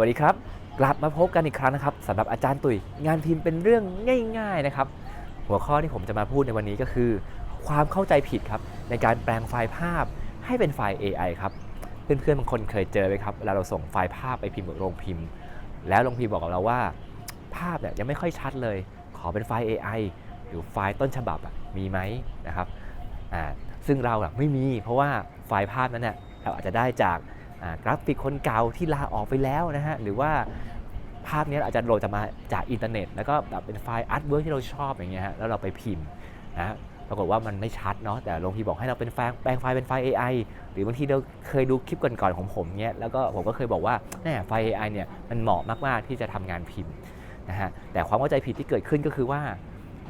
วัสดีครับ กลับมาพบกันอีกครั้งนะครับสำหรับอาจารย์ตุ๋ย งานพิมพ์เป็นเรื่องง่าย ๆนะครับ หัวข้อที่ผมจะมาพูดในวันนี้ก็คือ ความเข้าใจผิดครับ ในการแปลงไฟล์ภาพให้เป็นไฟล์ AI ครับ เพื่อนๆบางคนเคยเจอไหมครับเวลาเราส่งไฟล์ภาพไปพิมพ์กับโรงพิมพ์ แล้วโรงพิมพ์บอกกับเราว่า ภาพเนี่ยยังไม่ค่อยชัดเลย ขอเป็นไฟล์ AI หรือไฟล์ต้นฉบับมีไหมนะครับซึ่งเราไม่มี เพราะว่าไฟล์ภาพนั้นเนี่ยเราอาจจะได้จาก กราฟิกคนเก่าที่ลาออกไปแล้วนะฮะหรือว่าภาพนี้อาจจะโหลดจะมาจากอินเทอร์เน็ต แล้วก็แบบเป็นไฟล์อาร์ตเวิร์กที่เราชอบอย่างเงี้ยฮะแล้วเราไปพิมพ์นะฮะปรากฏว่ามันไม่ชัดเนาะแต่โรงพิมพ์บอกให้เราเป็นแปลงแปลงไฟล์เป็นไฟล์ AI หรือบางทีเราเคยดูคลิปก่อนๆของผมเนี้ยแล้วก็ผมก็เคยบอกว่าแน่ไฟล์ AI เนี่ยมันเหมาะมากๆที่จะทำงานพิมพ์นะฮะแต่ความเข้าใจผิดที่เกิดขึ้นก็คือว่า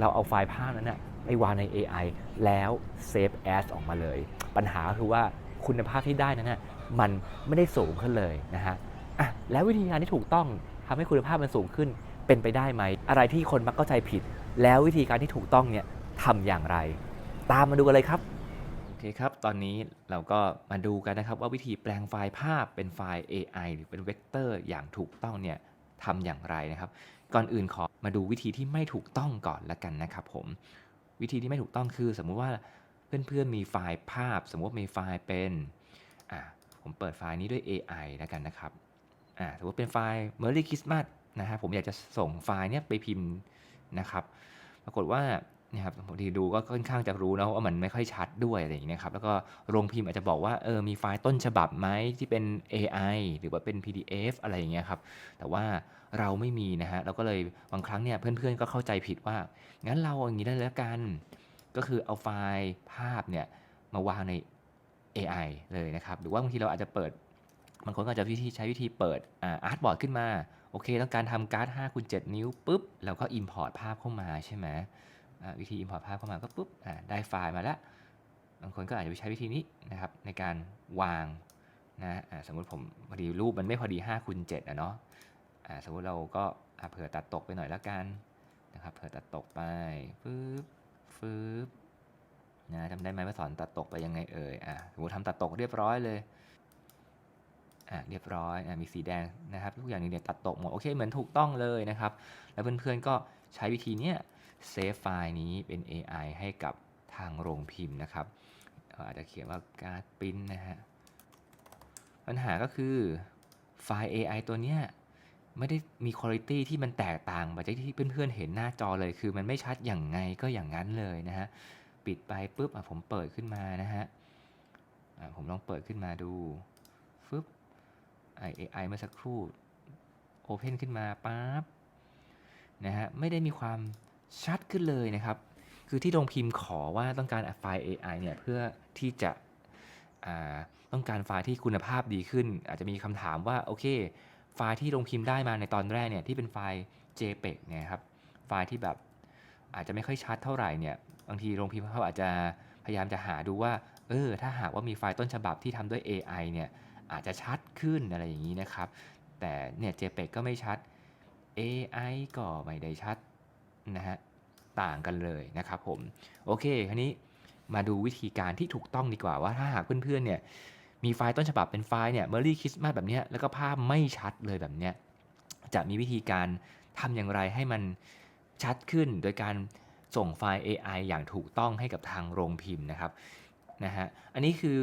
เราเอาไฟล์ภาพนั้นนะไปวางใน AI แล้วเซฟแอสออกมาเลย ปัญหาคือว่าคุณภาพที่ได้นั้นนะ มันไม่ได้สูงขึ้นเลยนะฮะอะแล้ววิธีการที่ถูกต้องทำให้คุณภาพมันสูงขึ้นเป็นไปได้ไหม อะไรที่คนมักเข้าใจผิด แล้ววิธีการที่ถูกต้องเนี่ยทำอย่างไร ตามมาดูกันเลยครับโอเคครับ ตอนนี้เราก็มาดูกันนะครับ ว่าวิธีแปลงไฟล์ภาพเป็นไฟล์ AI หรือเป็นเวกเตอร์อย่างถูกต้องเนี่ยทำอย่างไรนะครับ ก่อนอื่นขอมาดูวิธีที่ไม่ถูกต้องก่อนละกันนะครับผมวิธีที่ไม่ถูกต้องคือ สมมุติว่าเพื่อนๆมีไฟล์ภาพ สมมติว่ามีไฟล์เป็นอ่า ผมเปิดไฟล์นี้ด้วย AI แล้วกันนะครับอ่าสมมติเป็นไฟล์ Merry Christmas นะฮะผมอยากจะส่งไฟล์เนี้ยไปพิมพ์นะครับ ปรากฏว่านี่ครับบางทีดูก็ค่อนข้างจะรู้นะว่ามันไม่ค่อยชัดด้วยอะไรอย่างนี้ยนะครับ แล้วก็โรงพิมพ์อาจจะบอกว่าเออมีไฟล์ต้นฉบับไหมที่เป็น AI หรือว่าเป็น PDF อะไรอย่างเงี้ยครับ แต่ว่าเราไม่มีนะฮะเราก็เลยบางครั้งเนี่ยเพื่อนๆก็เข้าใจผิดว่า งั้นเราเอาอย่างนี้ได้แล้วกัน ก็คือเอาไฟล์ภาพเนี่ยมาวางใน AI เลยนะครับหรือว่าบางทีเราอาจจะเปิดบางคนก็จะวิธีใช้วิธีเปิดอาร์ตบอร์ดขึ้นมา โอเค ต้องการทำการ์ด5คูณ7นิ้วปุ๊บเราก็ Import ภาพเข้ามาใช่ไหมวิธี Import ภาพเข้ามาก็ปุ๊บได้ไฟล์มาแล้ว บางคนก็อาจจะใช้วิธีนี้นะครับในการวางนะอ่าสมมติผมพอดีรูปมันไม่พอดี5คูณ7อะเนาะอ่าสมมติเราก็เผื่อตัดตกไปหน่อยแล้วกันนะครับเผื่อตัดตกไปปึ๊บฟึบ นะจำได้ไหมว่าสอนตัดตกไปยังไงเอ่ยอ่าสมทำตัดตกเรียบร้อยเลยอะเรียบร้อยอะมีสีแดงนะครับทุกอย่างเนี่ยตัดตกหมดโอเคเหมือนถูกต้องเลยนะครับ แล้วเพื่อนๆก็ใช้วิธีเนี้ยเซฟไฟล์นี้เป็น AI ให้กับทางโรงพิมพ์นะครับอาจจะเขียนว่าการ์ดปิ้นนะฮะปัญหาก็คือไฟล์ AI ตัวเนี้ยไม่ได้มีคุณภาพที่มันแตกต่างไปจากที่เพื่อนๆเห็นหน้าจอเลย คือมันไม่ชัดอย่างไงก็อย่างนั้นเลยนะฮะ ปิดไปปุ๊บอะผมเปิดขึ้นมานะฮะอะผมลองเปิดขึ้นมาดูฟึบ AI เอไอเมื่อสักครู่ Open ขึ้นมาปั๊บนะฮะไม่ได้มีความชัดขึ้นเลยนะครับ คือที่โรงพิมพ์ขอว่าต้องการไฟล์ AI เนี่ยเพื่อที่จะอ่าต้องการไฟล์ที่คุณภาพดีขึ้น อาจจะมีคำถามว่าโอเค ไฟล์ที่โรงพิมพ์ได้มาในตอนแรกเนี่ยที่เป็นไฟล์ JPEG เนี่ยครับไฟล์ที่แบบอาจจะไม่ค่อยชัดเท่าไหร่เนี่ย บางทีโรงพิมพ์เขาอาจจะพยายามจะหาดูว่า เออ ถ้าหากว่ามีไฟล์ต้นฉบับที่ทำด้วย AI เนี่ยอาจจะชัดขึ้นอะไรอย่างนี้นะครับ แต่เนี่ย JPEG ก็ไม่ชัด AI ก็ไม่ได้ชัดนะฮะต่างกันเลยนะครับผม โอเคคราวนี้มาดูวิธีการที่ถูกต้องดีกว่าว่าถ้าหากเพื่อนๆเนี่ยมีไฟล์ต้นฉบับเป็นไฟล์เนี่ย Merry Christmas แบบนี้แล้วก็ภาพไม่ชัดเลยแบบเนี้ยจะมีวิธีการทำอย่างไรให้มันชัดขึ้นโดยการ ส่งไฟล์ AI อย่างถูกต้องให้กับทางโรงพิมพ์นะครับนะฮะอันนี้คือ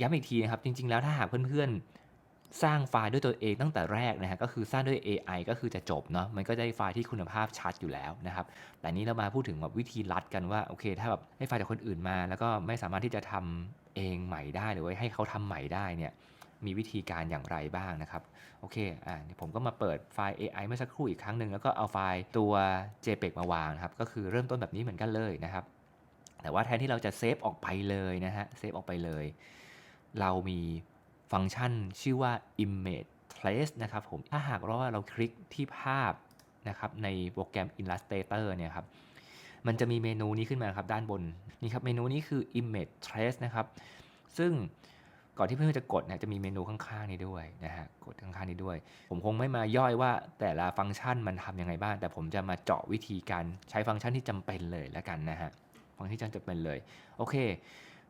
ย้ำอีกทีนะครับจริง ๆ แล้วถ้าหากเพื่อนๆ สร้างไฟล์ด้วยตัวเองตั้งแต่แรกนะฮะก็คือสร้างด้วย AI ก็คือจะจบเนาะมันก็ได้ไฟล์ที่คุณภาพชัดอยู่แล้วนะครับแต่นี้เรามาพูดถึงแบบวิธีลัดกันว่าโอเค ถ้าแบบให้ไฟล์จากคนอื่นมา แล้วก็ไม่สามารถที่จะทำเองใหม่ได้หรือว่าให้เขาทำใหม่ได้เนี่ย มีวิธีการอย่างไรบ้างนะครับ โอเคอ่าเดี๋ยวผมก็มาเปิดไฟล์ AI เมื่อสักครู่อีกครั้งหนึ่งแล้วก็เอาไฟล์ตัว JPEG มาวางนะครับ ก็คือเริ่มต้นแบบนี้เหมือนกันเลยนะครับ แต่ว่าแทนที่เราจะเซฟออกไปเลยนะฮะเซฟออกไปเลย เรามีฟังก์ชันชื่อว่า image trace นะครับผมถ้าหากว่าเราคลิกที่ภาพนะครับในโปรแกรม Illustrator เนี่ยครับมันจะมีเมนูนี้ขึ้นมาครับด้านบนนี่ครับเมนูนี้คือ image trace นะครับซึ่ง ก่อนที่เพื่อนๆจะกดนี่ยจะมีเมนูข้างๆนี้ด้วยนะฮะกดข้างๆนี้ด้วย ผมคงไม่มาย่อยว่าแต่ละฟังก์ชันมันทำยังไงบ้าง แต่ผมจะมาเจาะวิธีการใช้ฟังก์ชันที่จำเป็นเลยแล้วกันนะฮะฟังก์ชันจำเป็นเลยโอเค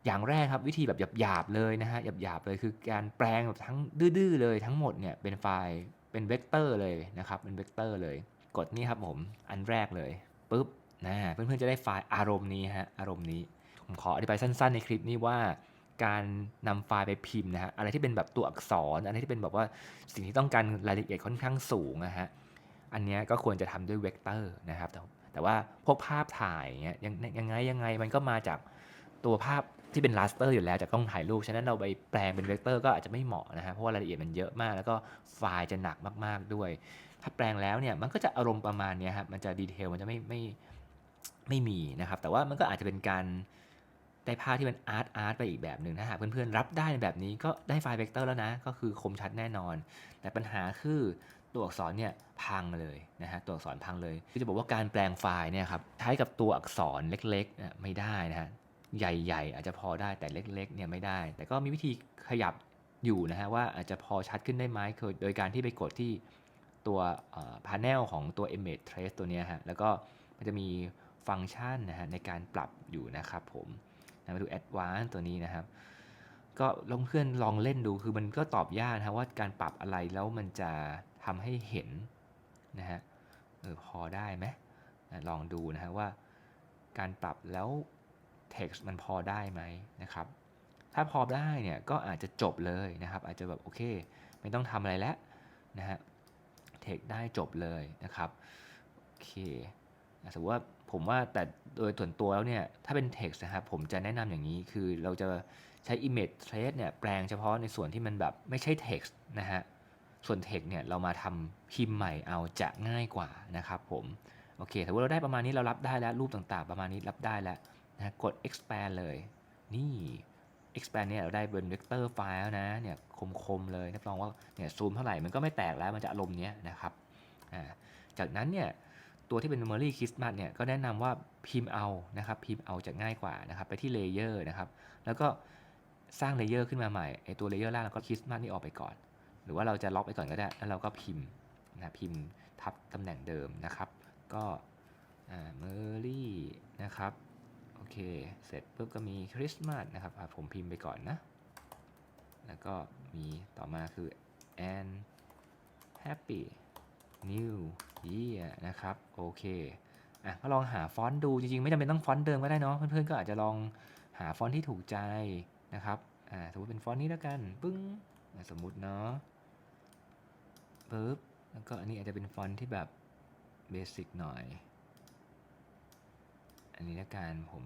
อย่างแรกครับวิธีแบบหยาบๆเลยนะฮะหยาบๆเลยคือการแปลงแบบทั้งดื้อๆเลยทั้งหมดเนี่ยเป็นไฟล์เป็นเวกเตอร์เลยนะครับเป็นเวกเตอร์เลย กดนี่ครับผมอันแรกเลยปุ๊บนะเพื่อนๆจะได้ไฟล์อารมณ์นี้ฮะอารมณ์นี้ผมขออธิบายสั้น ๆ ในคลิปนี้ว่า การนำไฟล์ไปพิมพ์นะฮะอะไรที่เป็นแบบตัวอักษร อะไรที่เป็นแบบว่าสิ่งที่ต้องการรายละเอียดค่อนข้างสูงนะฮะอันนี้ก็ควรจะทำด้วยเวกเตอร์นะครับแต่แต่ว่าพวกภาพถ่ายเงี้ยยังยังไงยังไงมันก็มาจากตัวภาพที่เป็น raster อยู่แล้วจากกล้องถ่ายรูป ฉะนั้นเราไปแปลงเป็นเวกเตอร์ก็อาจจะไม่เหมาะนะฮะเพราะว่ารายละเอียดมันเยอะมาก แล้วก็ไฟล์จะหนักมาก ๆด้วย ถ้าแปลงแล้วเนี่ยมันก็จะอารมณ์ประมาณนี้ครับมันจะดีเทลมันจะไม่ไม่ไม่มีนะครับ แต่ว่ามันก็อาจจะเป็นการ ได้ภาพที่เป็นอาร์ตอาร์ตไปอีกแบบหนึ่งถ้าหากเพื่อนๆรับได้ในแบบนี้ก็ได้ไฟล์เวกเตอร์แล้วนะ ก็คือคมชัดแน่นอน แต่ปัญหาคือตัวอักษรเนี่ยพังเลยนะฮะตัวอักษรพังเลยคือจะบอกว่าการแปลงไฟล์เนี่ยครับใช้กับตัวอักษรเล็กๆเนี่ยไม่ได้นะฮะใหญ่ๆ อาจจะพอได้แต่เล็กๆเนี่ยไม่ได้ แต่ก็มีวิธีขยับอยู่นะฮะว่าอาจจะพอชัดขึ้นได้ไหมคือโดยการที่ไปกดที่ตัวพาร์เนลของตัว image trace ตัวนี้ฮะแล้วก็มันจะมีฟังก์ชันนะฮะในการปรับอยู่นะครับผม นะมาดู advanced ตัวนี้นะครับ ก็ลองเพื่อนลองเล่นดูคือมันก็ตอบยากนะว่าการปรับอะไรแล้วมันจะทำให้เห็นนะฮะเออพอได้ไหมลองดูนะฮะว่า การปรับแล้ว text มันพอได้ไหมนะครับ ถ้าพอได้เนี่ยก็อาจจะจบเลยนะครับ อาจจะแบบโอเค ไม่ต้องทำอะไรแล้วนะฮะ text ได้จบเลยนะครับ โอเคสมมติว่า ผมว่าแต่โดยส่วนตัวแล้วเนี่ยถ้าเป็น text นะครับผมจะแนะนำอย่างนี้คือเราจะใช้ image trace เนี่ยแปลงเฉพาะในส่วนที่มันแบบไม่ใช่ text นะฮะส่วน text เนี่ยเรามาทำพิมพ์ใหม่เอาจะง่ายกว่านะครับผมโอเคถือว่าเราได้ประมาณนี้เรารับได้แล้วรูปต่างๆ ประมาณนี้รับได้แล้วนะกด expand เลย นี่ expand เนี่ยเราได้เป็น vector file นะเนี่ยคมๆเลยรับรองว่าเนี่ยซูมเท่าไหร่มันก็ไม่แตกแล้วมันจะอารมณ์เนี้ยนะครับอ่าจากนั้นเนี่ย ตัวที่เป็น memory Christmas เนี่ยก็แนะนำว่าพิมพ์เอานะครับพิมพ์เอาจะง่ายกว่านะครับไปที่เลเยอร์นะครับแล้วก็สร้างเลเยอร์ขึ้นมาใหม่ไอตัวเลเยอร์ล่างเราก็ Christmas นี่ออกไปก่อน หรือว่าเราจะล็อกไปก่อนก็ได้ แล้วเราก็พิมพ์นะพิมพ์ทับตำแหน่งเดิมนะครับ ก็เมอรี่นะครับโอเค เสร็จปุ๊บก็มีคริสต์มาสนะครับผมพิมพ์ไปก่อนนะ แล้วก็มีต่อมาคือ and happy new year นะครับ โอเคอะก็ลองหาฟอนต์ดูจริงๆ ไม่จำเป็นต้องฟอนต์เดิมก็ได้เนาะเพื่อนๆก็อาจจะลองหาฟอนต์ที่ถูกใจนะครับอ่าสมมติเป็นฟอนต์นี้แล้วกันปึ้งสมมุติเนาะปึ๊บแล้วก็อันนี้อาจจะเป็นฟอนต์ที่แบบเบสิกหน่อย อันนี้ละกันผม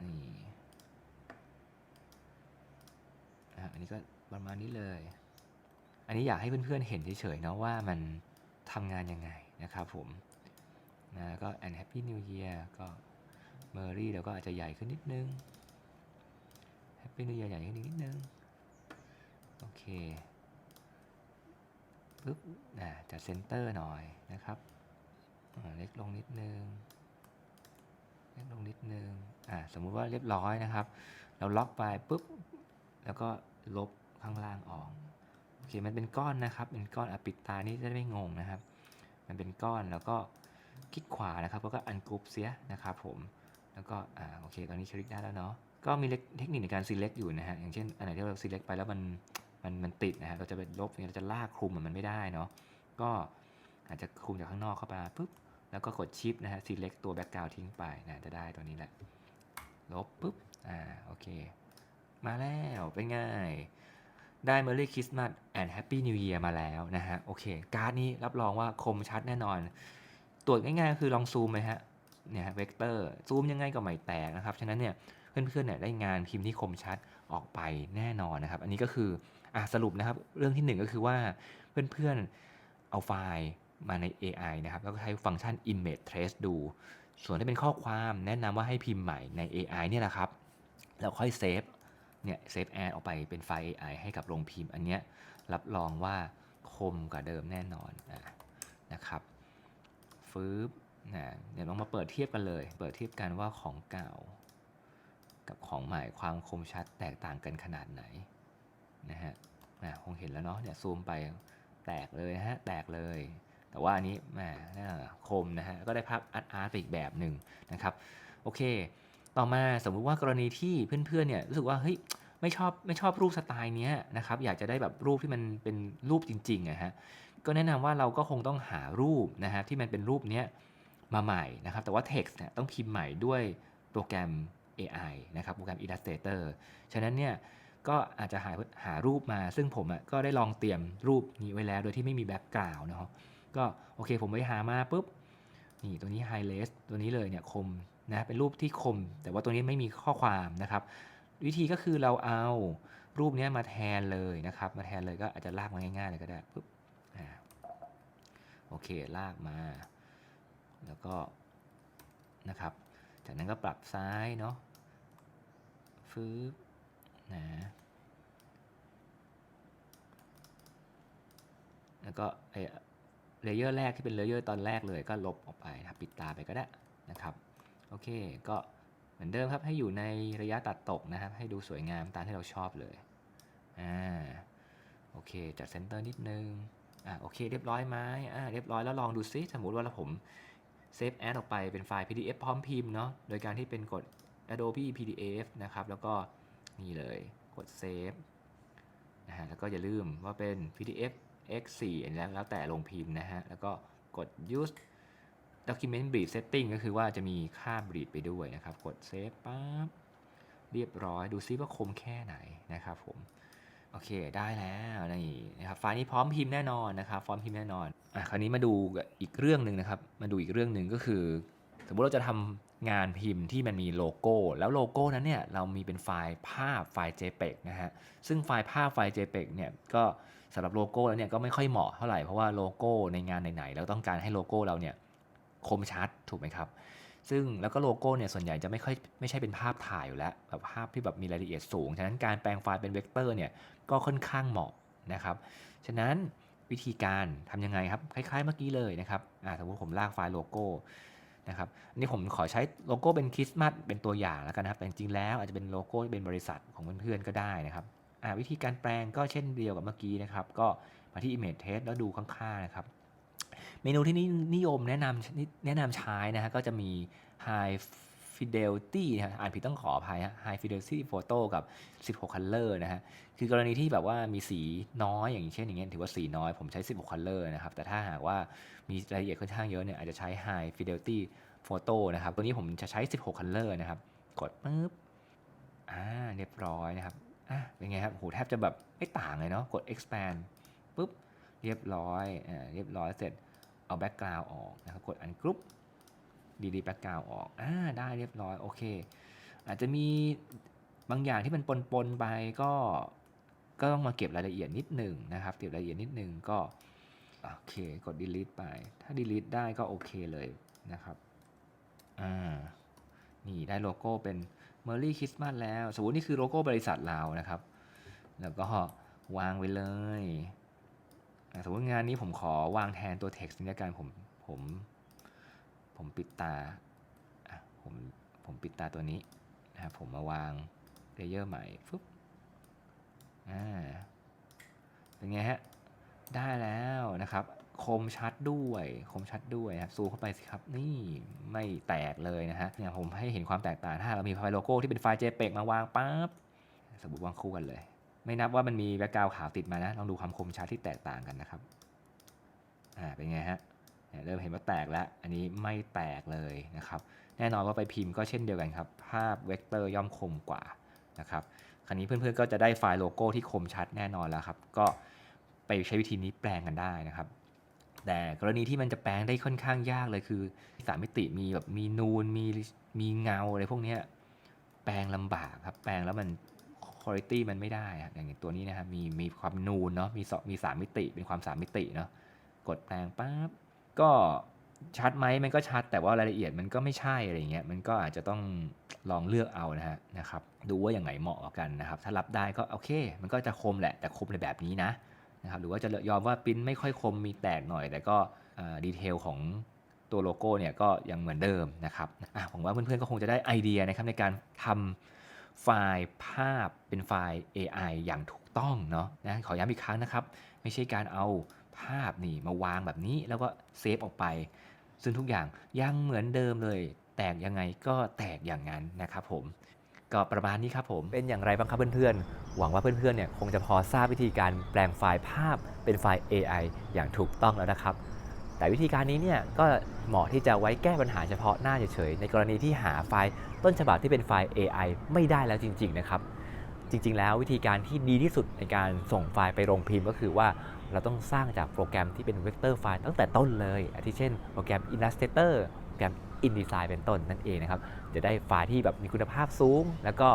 นี่อะอันนี้ก็ประมาณนี้เลย อันนี้อยากให้เพื่อนๆเห็นเฉยๆเนาะว่ามันทำงานยังไงนะครับผมนะก็ and happy new year ก็ Merry เดี๋ยวก็อาจจะใหญ่ขึ้นนิดนึง Happy new year ใหญ่ขึ้นนิดนึง โอเคปึ๊บอ่าจะเซนเตอร์หน่อยนะครับเล็กลงนิดนึงเล็กลงนิดนึงอ่าสมมุติว่าเรียบร้อยนะครับ เราล็อกไปปุ๊บ แล้วก็ลบข้างล่างออก เคมันเป็นก้อนนะครับ เป็นก้อนอะปิดตานี่จะได้ไม่งงนะครับ มันเป็นก้อนแล้วก็คลิกขวานะครับแล้วก็อันกรุ๊ปเสียนะครับผมแล้วก็อ่าโอเค ตอนนี้คลิกได้แล้วเนาะก็มีเทคนิคในการ select อยู่นะฮะอย่างเช่นอันไหนที่เรา select ไปแล้วมันมันมันติดนะฮะเราจะไปลบเนี่ยเราจะลากคลุมมันไม่ได้เนาะก็อาจจะคลุมจากข้างนอกเข้าไปปุ๊บแล้วก็กดชิปนะฮะ select ตัว background ทิ้งไปนะจะได้ตัวนี้แหละลบปุ๊บอ่าโอเค มาแล้วเป็นไง ได้ Merry Christmas and Happy New Year มาแล้วนะฮะ โอเค การ์ดนี้รับรองว่าคมชัดแน่นอน ตรวจง่ายๆ คือลองซูมไหมฮะ เนี่ยเวกเตอร์ ซูมยังไงก็ไม่แตกนะครับ ฉะนั้นเนี่ย เพื่อนๆเนี่ยได้งานพิมพ์ที่คมชัดออกไปแน่นอนนะครับ อันนี้ก็คืออะสรุปนะครับ เรื่องที่หนึ่งก็คือว่าเพื่อนๆ เอาไฟล์มาใน AI นะครับ แล้วก็ใช้ฟังก์ชัน image trace ดู ส่วนที่เป็นข้อความแนะนำว่าให้พิมพ์ใหม่ใน AI เนี่ยแหละครับ แล้วค่อยเซฟ เนี่ยเซฟแอดออกไปเป็นไฟล์ AI ให้กับโรงพิมพ์ อันเนี้ยรับรองว่าคมกว่าเดิมแน่นอนนะนะครับฟืบนะเดี๋ยวลองมาเปิดเทียบกันเลย เปิดเทียบกันว่าของเก่า กับของใหม่ความคมชัดแตกต่างกันขนาดไหนนะฮะนะคงเห็นแล้วเนาะเนี่ยซูมไปแตกเลยฮะแตกเลย แต่ว่าอันนี้แหมน่าคมนะฮะก็ได้ภาพอาร์ตอาร์ตไปอีกแบบหนึ่งนะครับโอเค ต่อมาสมมุติว่ากรณีที่เพื่อนๆเนี่ยรู้สึกว่าเฮ้ยไม่ชอบไม่ชอบรูปสไตล์เนี้ยนะครับอยากจะได้แบบรูปที่มันเป็นรูปจริงๆอะฮะก็แนะนำว่าเราก็คงต้องหารูปนะฮะที่มันเป็นรูปเนี้ยมาใหม่นะครับ แต่ว่า text เนี่ยต้องพิมพ์ใหม่ด้วยโปรแกรม AI นะครับโปรแกรม Illustrator ฉะนั้นเนี่ยก็อาจจะหาหารูปมา ซึ่งผมอะก็ได้ลองเตรียมรูปนี้ไว้แล้วโดยที่ไม่มีแบ็กกราวน์เนาะก็โอเคผมไปหามาปุ๊บนี่ตัวนี้ High Res ตัวนี้เลยเนี่ยคม นะเป็นรูปที่คม แต่ว่าตัวนี้ไม่มีข้อความนะครับ วิธีก็คือเราเอารูปนี้มาแทนเลยนะครับ มาแทนเลยก็อาจจะลากมาง่ายๆเลยก็ได้ปุ๊บอ่าโอเคลากมา แล้วก็นะครับ จากนั้นก็ปรับซ้ายเนาะฟืบนะแล้วก็เลเยอร์แรกที่เป็นเลเยอร์ตอนแรกเลยก็ลบออกไปนะปิดตาไปก็ได้นะครับ โอเค ก็เหมือนเดิมครับให้อยู่ในระยะตัดตกนะครับ ให้ดูสวยงามตามที่เราชอบเลยอ่าโอเคจัดเซนเตอร์นิดนึงอ่าโอเค เรียบร้อยไหมอ่าเรียบร้อยแล้วลองดูซิสมมติว่าเราผมเซฟแอดออกไปเป็นไฟล์ PDF พร้อมพิมพ์เนาะโดยการที่เป็นกด Adobe PDF นะครับ แล้วก็นี่เลยกดเซฟนะฮะแล้วก็อย่าลืมว่าเป็น PDF X4 อันนี้แล้วแต่ลงพิมพ์นะฮะแล้วก็กด use document bleed setting ก็คือว่าจะมีค่า bleed ไปด้วยนะครับ กดเซฟปั๊บ เรียบร้อย ดูซิว่าคมแค่ไหนนะครับผม โอเค ได้แล้วนี่นะครับ ไฟล์นี้พร้อมพิมพ์แน่นอนนะครับ พร้อมพิมพ์แน่นอน อะ คราวนี้มาดูอีกเรื่องหนึ่งนะครับ มาดูอีกเรื่องหนึ่งก็คือ สมมติเราจะทำงานพิมพ์ที่มันมีโลโก้ แล้วโลโก้นั้นเนี่ยเรามีเป็นไฟล์ภาพไฟล์ JPEG นะฮะ ซึ่งไฟล์ภาพไฟล์ JPEG เนี่ยก็สำหรับโลโก้แล้วเนี่ยก็ไม่ค่อยเหมาะเท่าไหร่ เพราะว่าโลโก้ในงานไหนๆเราต้องการให้โลโก้เราเนี่ย คมชัดถูกไหมครับ ซึ่งแล้วก็โลโก้เนี่ยส่วนใหญ่จะไม่ค่อยไม่ใช่เป็นภาพถ่ายอยู่แล้วแบบภาพที่แบบมีรายละเอียดสูง ฉะนั้นการแปลงไฟล์เป็นเวกเตอร์เนี่ยก็ค่อนข้างเหมาะนะครับ ฉะนั้นวิธีการทำยังไงครับคล้ายๆเมื่อกี้เลยนะครับอ่าสมมติผมลากไฟล์โลโก้นะครับอันนี้ผมขอใช้โลโก้เป็นคริสต์มาสเป็นตัวอย่างแล้วกันนะครับ แต่จริงๆแล้วอาจจะเป็นโลโก้เป็นบริษัทของเพื่อนๆก็ได้นะครับอ่าวิธีการแปลงก็เช่นเดียวกับเมื่อกี้นะครับ ก็มาที่ Image Test แล้วดูข้างๆนะครับ เมนูที่นิยมแนะนำแนะนำใช้นะฮะก็จะมี High Fidelity นะอ่านผิดต้องขออภัยฮะ High Fidelity Photo กับ 16 Color นะฮะ คือกรณีที่แบบว่ามีสีน้อยอย่างเช่นอย่างเงี้ยถือว่าสีน้อยผมใช้ 16 Color นะครับ แต่ถ้าหากว่ามีรายละเอียดค่อนข้างเยอะเนี่ยอาจจะใช้ High Fidelity Photo นะครับ ตัวนี้ผมจะใช้ 16 Color นะครับ กดปึ๊บ อ่า เรียบร้อยนะครับ อะ เป็นไงครับ โห แทบจะแบบไม่ต่างเลยเนาะ กด expand ปุ๊บ เรียบร้อยอ่าเรียบร้อยเสร็จเอาแบ็กกราวออกนะครับกดอันกรุ๊ปดีดีแบ็กกราวออกอ่าได้เรียบร้อยโอเค อาจจะมีบางอย่างที่มันปนๆไปก็ก็ต้องมาเก็บรายละเอียดนิดหนึ่งนะครับ เก็บรายละเอียดนิดหนึ่งก็โอเคกด delete ไป ถ้า delete ได้ก็โอเคเลยนะครับอ่านี่ได้โลโก้เป็น Merry Christmas แล้ว สมมตินี่คือโลโก้บริษัทเรานะครับ แล้วก็วางไว้เลย สมมติงานนี้ผมขอวางแทนตัว text ในการผมผมผมปิดตาผมผมปิดตาตัวนี้นะครับผมมาวางเลเยอร์ใหม่ฟึบอ่าเป็นไงฮะ ได้แล้วนะครับ คมชัดด้วย คมชัดด้วยนะครับ ซูเข้าไปสิครับ นี่ไม่แตกเลยนะฮะเนี่ยผมให้เห็นความแตกต่างถ้าเรามีไฟล์โลโก้ที่เป็นไฟล์ JPEG มาวางปั๊บสมมติวางคู่กันเลย ไม่นับว่ามันมีแบ็กกราวขาวติดมานะ ลองดูความคมชัดที่แตกต่างกันนะครับ อ่า เป็นไงฮะเริ่มเห็นว่าแตกแล้ว อันนี้ไม่แตกเลยนะครับ แน่นอนว่าไปพิมพ์ก็เช่นเดียวกันครับ ภาพเวกเตอร์ย่อมคมกว่านะครับ คราวนี้เพื่อนๆก็จะได้ไฟล์โลโก้ที่คมชัดแน่นอนแล้วครับ ก็ไปใช้วิธีนี้แปลงกันได้นะครับ แต่กรณีที่มันจะแปลงได้ค่อนข้างยากเลยคือสามมิติมีแบบมีนูน มีมีเงาอะไรพวกนี้แปลงลำบากครับ แปลงแล้วมัน คุณภาพมันไม่ได้อะอย่างตัวนี้นะครับมีมีความนูนเนาะมีสมีสามมิติเป็นความสามมิติเนาะกดแปลงปั๊บก็ชัดไหมมันก็ชัดแต่ว่ารายละเอียดมันก็ไม่ใช่อะไรเงี้ยมันก็อาจจะต้องลองเลือกเอานะฮะนะครับดูว่าอย่างไงเหมาะกันนะครับ ถ้ารับได้ก็โอเค มันก็จะคมแหละแต่คมในแบบนี้นะนะครับหรือว่าจะยอมว่าปริ้นไม่ค่อยคมมีแตกหน่อย แต่ก็ดีเทลของตัวโลโก้เนี่ยก็ยังเหมือนเดิมนะครับผมว่าเพื่อนๆก็คงจะได้ไอเดียนะครับในการทำ ไฟล์ภาพเป็นไฟล์ AI อย่างถูกต้องเนาะนะขอย้ำอีกครั้งนะครับ ไม่ใช่การเอาภาพนี่มาวางแบบนี้แล้วก็เซฟออกไป ซึ่งทุกอย่างยังเหมือนเดิมเลย แตกยังไงก็แตกอย่างนั้นนะครับผมก็ประมาณนี้ครับผม เป็นอย่างไรบ้างครับเพื่อนๆ หวังว่าเพื่อนๆ เนี่ยคงจะพอทราบวิธีการแปลงไฟล์ภาพเป็นไฟล์ AI อย่างถูกต้องแล้วนะครับ แต่วิธีการนี้เนี่ยก็เหมาะที่จะไว้แก้ปัญหาเฉพาะหน้าเฉยๆในกรณีที่หาไฟล์ต้นฉบับที่เป็นไฟล์ AI ไม่ได้แล้วจริง ๆ นะครับ จริง ๆ แล้ววิธีการที่ดีที่สุดในการส่งไฟล์ไปโรงพิมพ์ก็คือว่าเราต้องสร้างจากโปรแกรมที่เป็นเวกเตอร์ไฟล์ตั้งแต่ต้นเลยอาทิเช่น โปรแกรม Illustrator โปรแกรม InDesign เป็นต้นนั่นเองนะครับ จะได้ไฟล์ที่แบบมีคุณภาพสูง แล้วก็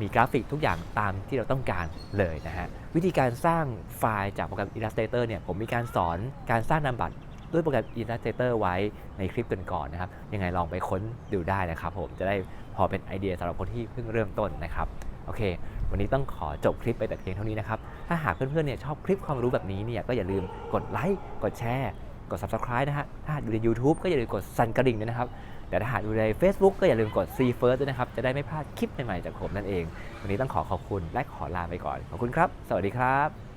มีกราฟิกทุกอย่างตามที่เราต้องการเลยนะฮะ วิธีการสร้างไฟล์จากโปรแกรม Illustrator เนี่ยผมมีการสอนการสร้างนามบัตร ด้วยโปรแกรม Illustrator ไว้ในคลิปก่อนๆนะครับ ยังไงลองไปค้นดูได้นะครับ ผมจะได้พอเป็นไอเดียสำหรับคนที่เพิ่งเริ่มต้นนะครับโอเค วันนี้ต้องขอจบคลิปไปแต่เพียงเท่านี้นะครับ ถ้าหากเพื่อนๆเนี่ยชอบคลิปความรู้แบบนี้เนี่ยก็อย่าลืมกดไลค์ กดแชร์ กด subscribe นะฮะ ถ้าดูใน YouTube ก็อย่าลืมกดสั่นกระดิ่งด้วยนะครับ แต่ถ้าหากดูใน Facebook ก็อย่าลืมกด See First ด้วยนะครับ จะได้ไม่พลาดคลิปใหม่ๆจากผมนั่นเอง วันนี้ต้องขอขอบคุณและขอลาไปก่อน ขอบคุณครับ สวัสดีครับ